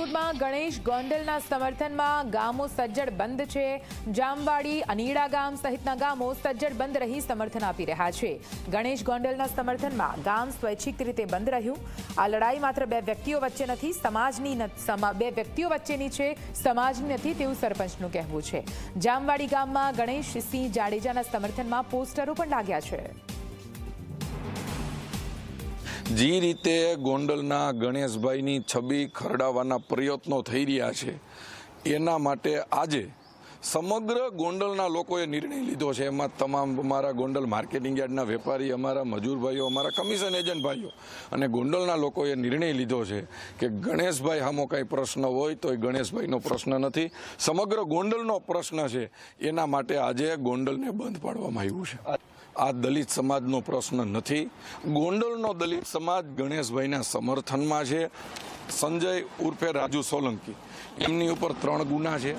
રાજકોટમાં ગણેશ ગોંડલના સમર્થનમાં ગામો સજ્જડ બંધ છે. જામવાડી, અનીડા ગામ સહિતના ગામો સજ્જડ બંધ રહી સમર્થન આપી રહ્યા છે. ગણેશ ગોંડલના સમર્થનમાં ગામ સ્વૈચ્છિક રીતે બંધ રહ્યું. આ લડાઈ માત્ર બે વ્યક્તિઓ વચ્ચે નથી, સમાજની સમા- બે વ્યક્તિઓ વચ્ચેની છે, સમાજની નથી તેવું સરપંચનું કહેવું છે. જામવાડી ગામમાં ગણેશસિંહ જાડેજાના સમર્થનમાં પોસ્ટરો પણ લાગ્યા છે. જે રીતે ગોંડલના ગણેશભાઈની છબી ખરડાવવાના પ્રયત્નો થઈ રહ્યા છે, એના માટે આજે સમગ્ર ગોંડલના લોકોએ નિર્ણય લીધો છે. એમાં તમામ અમારા ગોંડલ માર્કેટિંગ યાર્ડના વેપારી, અમારા મજૂરભાઈઓ, અમારા કમિશન એજન્ટ ભાઈઓ અને ગોંડલના લોકોએ નિર્ણય લીધો છે કે ગણેશભાઈ આમો કાંઈ પ્રશ્ન હોય તો એ ગણેશભાઈનો પ્રશ્ન નથી. સમગ્ર ગોંડલનો પ્રશ્ન છે, એના માટે આજે ગોંડલને બંધ પાડવામાં આવ્યું છે. આ દલિત સમાજનો પ્રશ્ન નથી. ગોંડલનો દલિત સમાજ ગણેશભાઈના સમર્થનમાં છે. સંજય ઉર્ફે રાજુ સોલંકી. એમની ઉપર ત્રણ ગુના છે.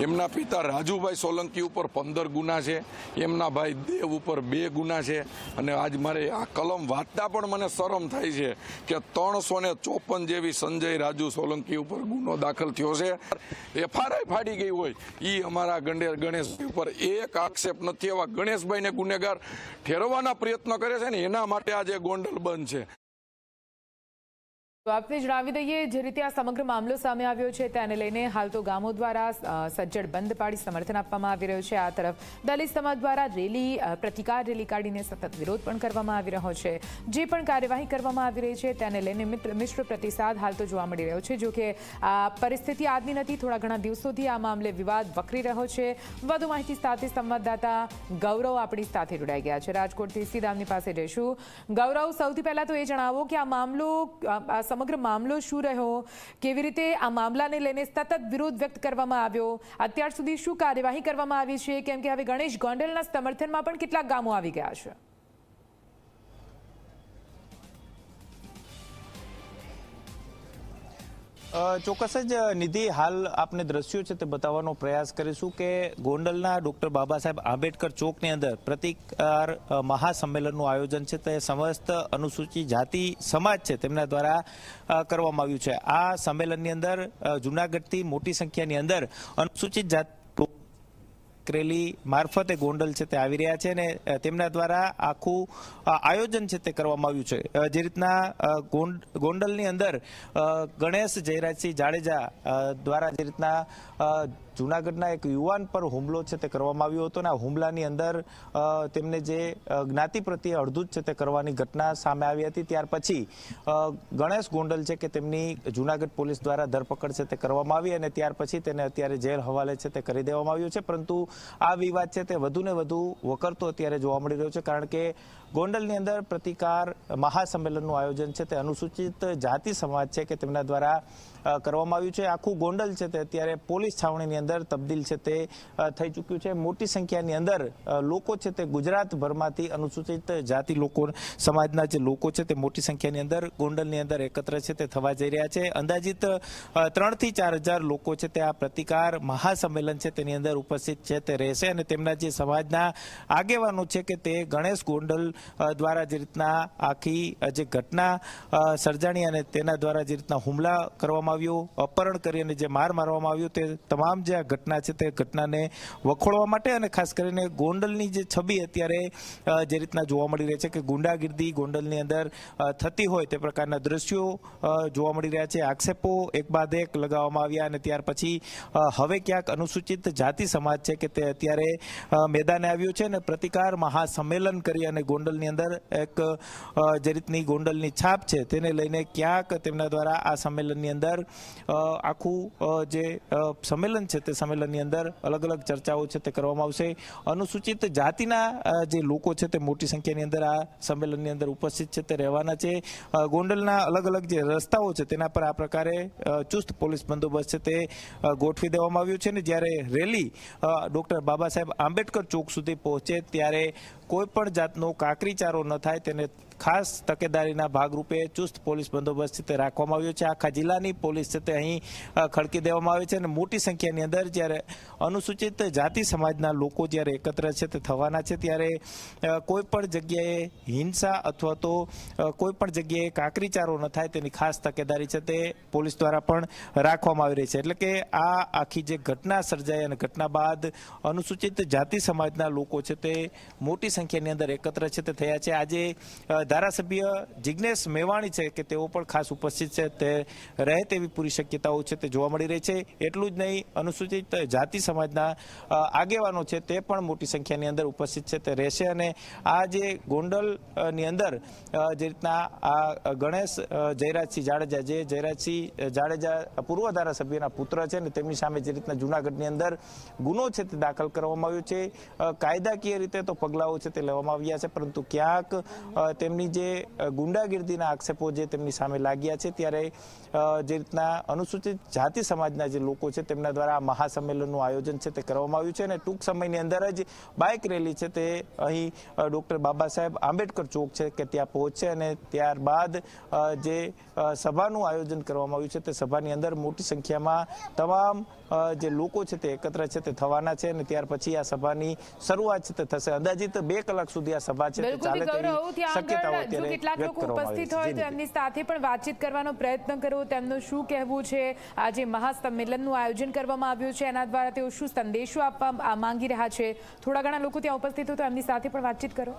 એમના પિતા રાજુભાઈ સોલંકી ઉપર પંદર ગુના છે, એમના ભાઈ દેવ ઉપર બે ગુના છે, અને આજ મારે આ કલમ વાંચતા પણ મને શરમ થાય છે કે ત્રણસો ને ચોપન જેવી સંજય રાજુ સોલંકી ઉપર ગુનો દાખલ થયો છે. એફઆરઆઈ ફાડી ગઈ હોય એ અમારા ગણેશભાઈ ઉપર એક આક્ષેપ નથી એવા ગણેશભાઈને ગુનેગાર ઠેરવવાના પ્રયત્ન કરે છે ને એના માટે આજે ગોંડલ બંધ છે. તો આપને જણાવી દઈએ, જે રીતે આ સમગ્ર મામલો સામે આવ્યો છે, તેને લઈને હાલ તો ગામો દ્વારા સજ્જડ બંધ પાડી સમર્થન આપવામાં આવી રહ્યું છે. આ તરફ દલિત સમાજ દ્વારા રેલી પ્રતિકાર રેલી કાઢીને સતત વિરોધ પણ કરવામાં આવી રહ્યો છે. જે પણ કાર્યવાહી કરવામાં આવી રહી છે, તેને લઈને મિશ્ર પ્રતિસાદ હાલ તો જોવા મળી રહ્યો છે. જો કે, આ પરિસ્થિતિ આજની નથી, થોડા ઘણા દિવસોથી આ મામલે વિવાદ વકરી રહ્યો છે. વધુ માહિતી સાથે સંવાદદાતા ગૌરવ આપણી સાથે જોડાઈ ગયા છે. રાજકોટથી સીધામની પાસે જઈશું. ગૌરવ, સૌથી પહેલા તો એ જણાવો કે આ મામલો સમગ્ર મામલો શું રહ્યો? કેવી રીતે આ મામલાને લઈને સતત વિરોધ વ્યક્ત કરવામાં આવ્યો? અત્યાર સુધી શું કાર્યવાહી કરવામાં આવી છે? કેમ કે હવે ગણેશ ગોંડલના સમર્થનમાં પણ કેટલાક ગામો આવી ગયા છે. ચોક્કસ જ નિધિ હાલ આપને દ્રશ્યો છે તે બતાવવાનો પ્રયાસ કરીશું કે ગોંડલના ડોક્ટર બાબા સાહેબ આંબેડકર ચોકની અંદર પ્રતિકાર મહાસંમેલનનું આયોજન છે તે સમસ્ત અનુસૂચિત જાતિ સમાજ છે તેમના દ્વારા કરવામાં આવ્યું છે. આ સંમેલનની અંદર જૂનાગઢથી મોટી સંખ્યાની અંદર અનુસૂચિત જાત રેલી મારફતે ગોંડલ છે તે આવી રહ્યા છે અને તેમના દ્વારા આખું આયોજન છે તે કરવામાં આવ્યું છે. જે રીતના ગોંડલની અંદર ગણેશ જયરાજસિંહ જાડેજા દ્વારા જે રીતના જૂનાગઢના એક યુવાન પર હુમલો છે તે કરવામાં આવ્યો હતો અને આ હુમલાની અંદર તેમને જે જ્ઞાતિ પ્રત્યે અડધું છે તે કરવાની ઘટના સામે આવી હતી. ત્યાર પછી ગણેશ ગોંડલ છે કે તેમની જૂનાગઢ પોલીસ દ્વારા ધરપકડ છે તે કરવામાં આવી અને ત્યાર પછી તેને અત્યારે જેલ હવાલે છે તે કરી દેવામાં આવ્યું છે. પરંતુ આ વિવાદ છે તે વધુ ને વધુ વકરતો અત્યારે જોવા મળી રહ્યો છે કારણ કે ગોંડલની અંદર પ્રતિકાર મહાસંમેલનનું આયોજન છે તે અનુસૂચિત જાતિ સમાજ છે કે તેમના દ્વારા કરવામાં આવ્યું છે. આખું ગોંડલ છે તે અત્યારે પોલીસ છાવણીની અંદર તબદીલ છે તે થઈ ચૂક્યું છે. મોટી સંખ્યાની અંદર લોકો છે તે ગુજરાતભરમાંથી અનુસૂચિત જાતિ લોકો, સમાજના જે લોકો છે તે મોટી સંખ્યાની અંદર, ગોંડલની અંદર એકત્ર છે તે થવા જઈ રહ્યા છે. અંદાજિત ત્રણથી ચાર હજાર લોકો છે તે આ પ્રતિકાર મહાસંમેલન છે તેની અંદર ઉપસ્થિત છે તે રહેશે અને તેમના જે સમાજના આગેવાનો છે કે તે ગણેશ ગોંડલ દ્વારા જે રીતના આખી જે ઘટના સર્જાણી અને તેના દ્વારા જે રીતના હુમલા કરવામાં આવ્યો, અપહરણ કરી અને જે માર મારવામાં આવ્યો તે તમામ જે આ ઘટના છે તે ઘટનાને વખોડવા માટે અને ખાસ કરીને ગોંડલની જે છબી અત્યારે જે રીતના જોવા મળી રહી છે કે ગુંડાગીર્દી ગોંડલની અંદર થતી હોય તે પ્રકારના દ્રશ્યો જોવા મળી રહ્યા છે. આક્ષેપો એક બાદ એક લગાવવામાં આવ્યા અને ત્યાર પછી હવે ક્યાંક અનુસૂચિત જાતિ સમાજ છે કે તે અત્યારે મેદાને આવ્યું છે અને પ્રતિકાર મહાસંમેલન કરી અને ગોંડલની અંદર એક જે રીતની ગોંડલની છાપ છે તેને લઈને ક્યાંક તેમના દ્વારા આ સંમેલનની અંદર આખું જે સંમેલન છે તે સંમેલનની અંદર અલગ અલગ ચર્ચાઓ છે તે કરવામાં આવશે. અનુસૂચિત જાતિના જે લોકો છે તે મોટી સંખ્યાની અંદર આ સંમેલનની અંદર ઉપસ્થિત છે તે રહેવાના છે. ગોંડલના અલગ અલગ જે રસ્તાઓ છે તેના પર આ પ્રકારે ચુસ્ત પોલીસ બંદોબસ્ત છે તે ગોઠવી દેવામાં આવ્યું છે ને જ્યારે રેલી ડૉક્ટર બાબા સાહેબ આંબેડકર ચોક સુધી પહોંચે ત્યારે કોઈ પણ જાતનો કાકરીચારો ન થાય તેને ખાસ તકેદારીના ભાગરૂપે ચુસ્ત પોલીસ બંદોબસ્ત રાખવામાં આવ્યો છે. આખા જિલ્લાની પોલીસ છે તે અહીં ખડકી દેવામાં આવે છે અને મોટી સંખ્યાની અંદર જ્યારે અનુસૂચિત જાતિ સમાજના લોકો જ્યારે એકત્ર છે તે થવાના છે ત્યારે કોઈ પણ જગ્યાએ હિંસા અથવા તો કોઈ પણ જગ્યાએ કાકરીચારો ન થાય તેની ખાસ તકેદારી છે તે પોલીસ દ્વારા પણ રાખવામાં આવી રહી છે. એટલે કે આ આખી જે ઘટના સર્જાઈ અને ઘટના બાદ અનુસૂચિત જાતિ સમાજના લોકો છે તે મોટી સંખ્યાની અંદર એકત્ર છે તે થયા છે. આજે ધારાસભ્ય જિજ્ઞેશ મેવાણી છે કે તેઓ પણ ખાસ ઉપસ્થિત છે. તે રહે તેવી પૂરી શક્યતાઓ છે તે જોવા મળી રહી છે. એટલું જ નહીં અનુસૂચિત જાતિ સમાજના આગેવાનો છે તે પણ મોટી સંખ્યાની અંદર ઉપસ્થિત છે. તે રહેશે અને આ જે ગોંડલની અંદર જે રીતના આ ગણેશ જયરાજસિંહ જાડેજા જે જયરાજસિંહ જાડેજા પૂર્વ ધારાસભ્યના પુત્ર છે ને તેમની સામે જે રીતના જુનાગઢની અંદર ગુનો છે તે દાખલ કરવામાં આવ્યો છે. કાયદાકીય રીતે તો પગલાઓ છે તે લેવામાં આવ્યા છે પરંતુ ક્યાંક અ, તેમની જે ગુંડાગીર્દીના આક્ષેપો જે તેમની સામે લાગ્યા છે ત્યારે જે રીતના અનુસૂચિત જાતિ સમાજના જે લોકો છે તેમના દ્વારા આ મહાસંમેલનનું આયોજન છે તે કરવામાં આવ્યું છે અને ટૂંક સમયની અંદર જ બાઇક રેલી છે તે અહીં ડૉક્ટર બાબા સાહેબ આંબેડકર ચોક છે કે ત્યાં પહોંચશે અને ત્યારબાદ જે સભાનું આયોજન કરવામાં આવ્યું છે તે સભાની અંદર મોટી સંખ્યામાં તમામ જે લોકો છે તે એકત્ર છે તે થવાના છે અને ત્યાર પછી આ સભાની શરૂઆત છે તે થશે. અંદાજિત બે કલાક સુધી આ સભા છે તે ચાલે તેવી ત્યાં અત્યારે કેટલાક લોકો ઉપસ્થિત હોય તો. એમની સાથે પણ વાતચીત કરવાનો પ્રયત્ન કરો. તેમનું શું કહેવું છે? આજે મહાસંમેલનનું આયોજન કરવામાં આવ્યું છે. એના દ્વારા તેઓ શું સંદેશો આપવા માંગી રહ્યા છે? થોડા ઘણા લોકો ત્યાં ઉપસ્થિત હોય તો એમની સાથે પણ વાતચીત કરો.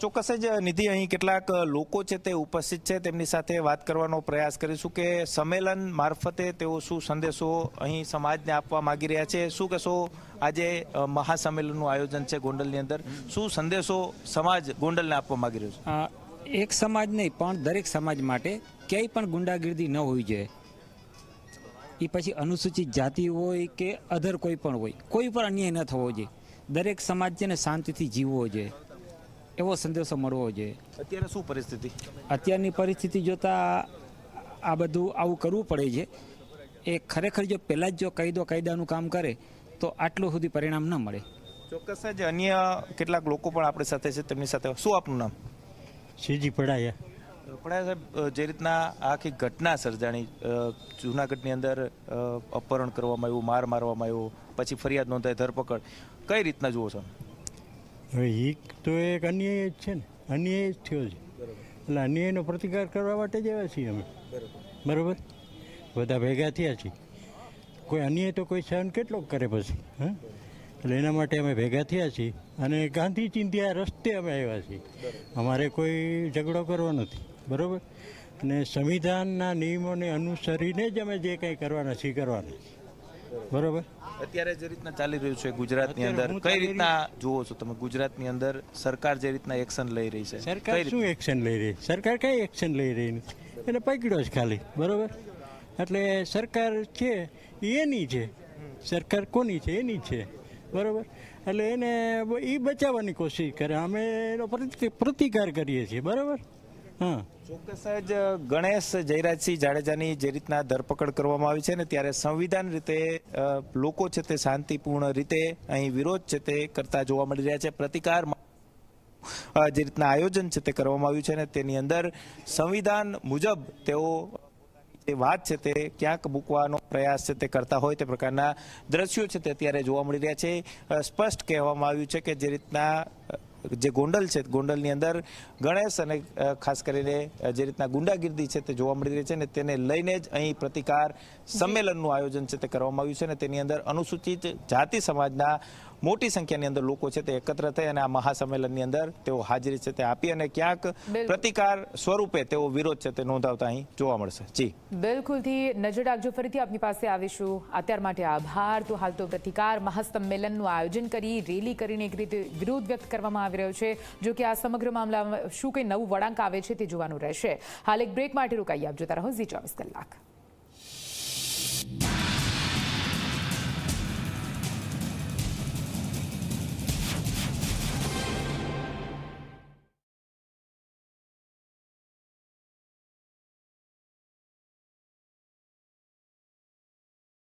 ચોક્કસ જ નિધિ અહીં કેટલાક લોકો છે તે ઉપસ્થિત છે. તેમની સાથે વાત કરવાનો પ્રયાસ કરીશું કે સંમેલન મારફતે તેઓ શું સંદેશો અહીં સમાજને આપવા માંગી રહ્યા છે? શું કહેશો આજે મહાસંમેલનનું આયોજન છે ગોંડલની અંદર? શું સંદેશો સમાજ ગોંડલને આપવા માંગી રહ્યો છે? એક સમાજ નહીં, પણ દરેક સમાજ માટે ક્યાંય પણ ગુંડાગીર્દી ન હોવી જોઈએ. એ પછી અનુસૂચિત જાતિ હોય કે અધર કોઈ પણ હોય, કોઈ પણ અન્યાય ન થવો જોઈએ. દરેક સમાજ છે ને શાંતિથી જીવવો જોઈએ. એવો સંદેશો મળવો જોઈએ. અત્યારે શું પરિસ્થિતિ? અત્યારની પરિસ્થિતિ જોતા આ બધું આવું કરવું પડે છે. એ ખરેખર જો પહેલાં જ જો કાયદો કાયદાનું કામ કરે તો આટલું સુધી પરિણામ ન મળે. ચોક્કસ જ અન્ય કેટલાક લોકો પણ આપણી સાથે છે તેમની સાથે. શું આપનું નામ? શ્રીજી પડાયા પડાયા સાહેબ જે રીતના આખી ઘટના સર્જાણી જૂનાગઢની અંદર અપહરણ કરવામાં આવ્યું માર મારવામાં આવ્યો પછી ફરિયાદ નોંધાઈ ધરપકડ. કઈ રીતના જુઓ છો? હવે એ તો એક અન્યાય જ છે ને. અન્યાય જ થયો છે. એટલે અન્યાયનો પ્રતિકાર કરવા માટે જ આવ્યા છીએ અમે. બરાબર? બધા ભેગા થયા છીએ. કોઈ અન્યાય તો કોઈ સહન કેટલો કરે પછી, હા? એટલે એના માટે અમે ભેગા થયા છીએ અને ગાંધી ચિંધ્યા રસ્તે અમે આવ્યા છીએ. અમારે કોઈ ઝઘડો કરવો નથી. બરાબર? અને સંવિધાનના નિયમોને અનુસરીને જ અમે જે કંઈ કરવાના છીએ કરવાના છીએ. બરોબર. અત્યારે જે રીતના ચાલી રહ્યું છે ગુજરાતની અંદર કઈ રીતના જુઓ છો તમે? ગુજરાતની અંદર સરકાર જે રીતના એક્શન લઈ રહી છે? સરકાર શું એક્શન લઈ રહી? સરકાર કઈ એક્શન લઈ રહી નથી? એને પકડ્યો છે ખાલી બરોબર? એટલે સરકાર છે એની છે. સરકાર કોની છે? એની છે બરોબર? એટલે એને એ બચાવવાની કોશિશ કરે. અમે એનો પ્રતિ- પ્રતિકાર કરીએ છીએ બરોબર? ચોક્કસ જ ગણેશ જયરાજસિંહ જાડેજાની જે રીતના ધરપકડ કરવામાં આવી છે ને ત્યારે સંવિધાન રીતે લોકો છે તે શાંતિપૂર્ણ રીતે અહીં વિરોધ છે તે કરતા જોવા મળી રહ્યા છે. પ્રતિકાર જે રીતના આયોજન છે તે કરવામાં આવ્યું છે ને તેની અંદર સંવિધાન મુજબ તેઓ જે વાત છે તે ક્યાંક મૂકવાનો પ્રયાસ છે તે કરતા હોય તે પ્રકારના દ્રશ્યો છે તે અત્યારે જોવા મળી રહ્યા છે. સ્પષ્ટ કહેવામાં આવ્યું છે કે જે રીતના જે ગોંડલ છે, ગોંડલની અંદર ગણેશ અને ખાસ કરીને જે રીતના ગુંડાગીર્દી છે તે જોવા મળી રહી છે ને તેને લઈને જ અહીં પ્રતિકાર સંમેલનનું આયોજન છે તે કરવામાં આવ્યું છે ને તેની અંદર અનુસૂચિત જાતિ સમાજના મોટી સંખ્યાની અંદર લોકો છે તે એકત્ર થઈ અને આ મહાસંમેલનની અંદર તેઓ હાજરી છે તે આપી અને ક્યાંક. પ્રતિકાર સ્વરૂપે તેઓ વિરોધ છે તે નોંધાવતા અહીં જોવા મળશે. જી. બિલકુલથી નજર રાખજો ફરીથી આપની પાસે આવીશું. અત્યાર માટે આભાર. તો હાલ તો પ્રતિકાર મહાસંમેલનનું આયોજન કરી રેલી કરીને એક રીતે વિરોધ વ્યક્ત કરવામાં આવી રહ્યો છે. જો કે આ સમગ્ર મામલામાં શું કંઈ નવું વળાંક આવે છે તે જોવાનું રહેશે. હાલ એક બ્રેક માટે રોકાઈ આપ જોતા રહો ઝી ચોવીસ કલાક.